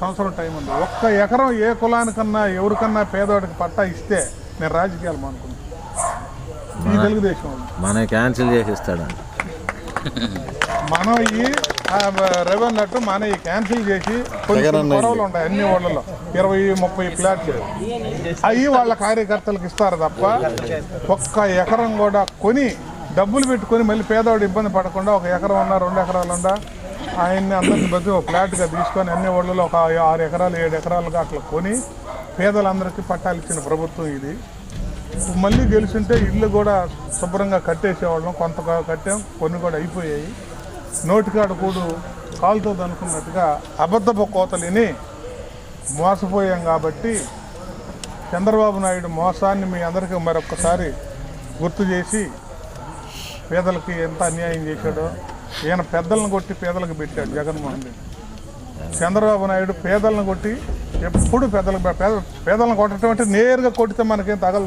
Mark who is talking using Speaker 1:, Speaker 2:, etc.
Speaker 1: సంవత్సరం టైం ఉంది. ఒక్క ఎకరం ఏ కులానికన్నా ఎవరికన్నా పేదవాడికి పట్టా ఇస్తే నేను రాజకీయాలు మానుకున్నాను ఈ తెలుగుదేశం
Speaker 2: మన క్యాన్సిల్ చేసి ఇస్తాడు
Speaker 1: మనం ఈ రెవెన్యూ అట్టు మన ఈ క్యాన్సిల్ చేసి కొన్ని కొన్ని గొడవలు ఉంటాయి అన్ని ఊళ్ళలో ఇరవై ముప్పై ఫ్లాట్లు అవి వాళ్ళ కార్యకర్తలకు ఇస్తారు తప్ప ఒక్క ఎకరం కూడా కొని డబ్బులు పెట్టుకొని మళ్ళీ పేదవాడు ఇబ్బంది పడకుండా ఒక ఎకరం ఉన్నా రెండు ఎకరాలు ఉందా ఆయన్ని అందరిని బతి ఒక ఫ్లాట్గా తీసుకొని అన్ని ఊళ్ళలో ఒక ఆరు ఎకరాలు ఏడు ఎకరాలుగా అట్లా కొని పేదలందరికీ పట్టాలు ఇచ్చిన ప్రభుత్వం ఇది. మళ్ళీ గెలిచింటే ఇల్లు కూడా శుభ్రంగా కట్టేసేవాళ్ళం. కొంత కట్టాం కొన్ని కూడా అయిపోయాయి. నోటికాడ కూడు కాలుతో అనుకున్నట్టుగా అబద్ధపు కోతలిని మోసపోయాం కాబట్టి చంద్రబాబు నాయుడు మోసాన్ని మీ అందరికీ మరొకసారి గుర్తు చేసి పేదలకి ఎంత అన్యాయం చేశాడో ఈయన పెద్దలను కొట్టి పేదలకు పెట్టాడు జగన్మోహన్ రెడ్డి. చంద్రబాబు నాయుడు పేదలను కొట్టి ఎప్పుడు పెద్దలకు పేద పేదలను కొట్టడం అంటే నేరుగా కొట్టితే మనకేం తగలదు.